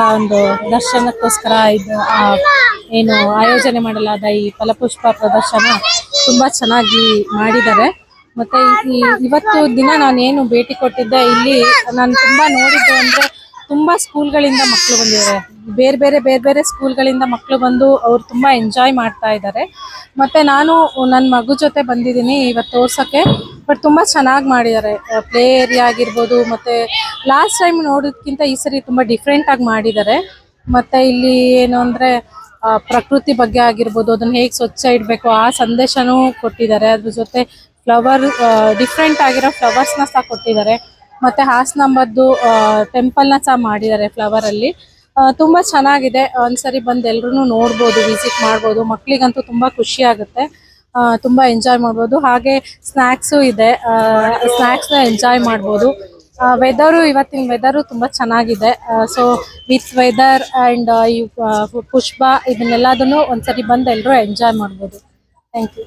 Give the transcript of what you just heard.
ಒಂದು ದರ್ಶನಕ್ಕೋಸ್ಕರ ಇದು ಏನು ಆಯೋಜನೆ ಮಾಡಲಾದ ಈ ಫಲಪುಷ್ಪ ಪ್ರದರ್ಶನ ತುಂಬಾ ಚೆನ್ನಾಗಿ ಮಾಡಿದ್ದಾರೆ. ಮತ್ತೆ ಈ ಇವತ್ತು ದಿನ ನಾನು ಏನು ಭೇಟಿ ಕೊಟ್ಟಿದ್ದೆ, ಇಲ್ಲಿ ನಾನು ತುಂಬಾ ನೋಡಿದ್ದೆ ಅಂದ್ರೆ ತುಂಬಾ ಸ್ಕೂಲ್ಗಳಿಂದ ಮಕ್ಕಳು ಬಂದಿದ್ದಾರೆ. ಬೇರೆ ಬೇರೆ ಬೇರೆ ಬೇರೆ ಸ್ಕೂಲ್ಗಳಿಂದ ಮಕ್ಕಳು ಬಂದು ಅವ್ರು ತುಂಬಾ ಎಂಜಾಯ್ ಮಾಡ್ತಾ ಇದ್ದಾರೆ. ಮತ್ತೆ ನಾನು ನನ್ನ ಮಗು ಜೊತೆ ಬಂದಿದ್ದೀನಿ ಇವತ್ತು ತೋರ್ಸಕ್ಕೆ. ಬಟ್ ತುಂಬಾ ಚೆನ್ನಾಗಿ ಮಾಡಿದ್ದಾರೆ. ಪ್ಲೇ ಏರಿಯಾ ಆಗಿರ್ಬೋದು ಮತ್ತೆ ಲಾಸ್ಟ್ ಟೈಮ್ ನೋಡೋದಕ್ಕಿಂತ ಈ ಸರಿ ತುಂಬಾ ಡಿಫ್ರೆಂಟಾಗಿ ಮಾಡಿದ್ದಾರೆ. ಮತ್ತೆ ಇಲ್ಲಿ ಏನು ಅಂದ್ರೆ ಪ್ರಕೃತಿ ಬಗ್ಗೆ ಆಗಿರ್ಬೋದು ಅದನ್ನ ಹೇಗೆ ಸ್ವಚ್ಛ ಇಡಬೇಕು ಆ ಸಂದೇಶನೂ ಕೊಟ್ಟಿದ್ದಾರೆ. ಅದ್ರ ಜೊತೆ ಫ್ಲವರ್ ಡಿಫ್ರೆಂಟ್ ಆಗಿರೋ ಫ್ಲವರ್ಸ್ನ ಸಹ ಕೊಟ್ಟಿದ್ದಾರೆ. ಮತ್ತೆ ಹಾಸನಾಂಬದ್ದು ಟೆಂಪಲ್ನ ಸಹ ಮಾಡಿದ್ದಾರೆ ಫ್ಲವರ್ ಅಲ್ಲಿ. ಆ, ತುಂಬಾ ಚೆನ್ನಾಗಿದೆ. ಒಂದ್ಸರಿ ಬಂದು ಎಲ್ಲರೂ ನೋಡ್ಬೋದು ವಿಸಿಟ್ ಮಾಡ್ಬೋದು. ಮಕ್ಕಳಿಗಂತೂ ತುಂಬಾ ಖುಷಿ ಆಗುತ್ತೆ. ತುಂಬಾ ಎಂಜಾಯ್ ಮಾಡ್ಬೋದು. ಹಾಗೆ ಸ್ನಾಕ್ಸ್ ಇದೆ. ಸ್ನ್ಯಾಕ್ಸ್ನ ಎಂಜಾಯ್ ಮಾಡ್ಬೋದು. ವೆದರು ಇವತ್ತಿನ ವೆದರು ತುಂಬಾ ಚೆನ್ನಾಗಿದೆ. ಸೊ ವಿತ್ ವೆದರ್ ಅಂಡ್ ಈ ಪುಷ್ಪ, ಇದನ್ನೆಲ್ಲದನ್ನು ಒಂದ್ಸರಿ ಬಂದು ಎಲ್ಲರೂ ಎಂಜಾಯ್ ಮಾಡ್ಬೋದು. Thank you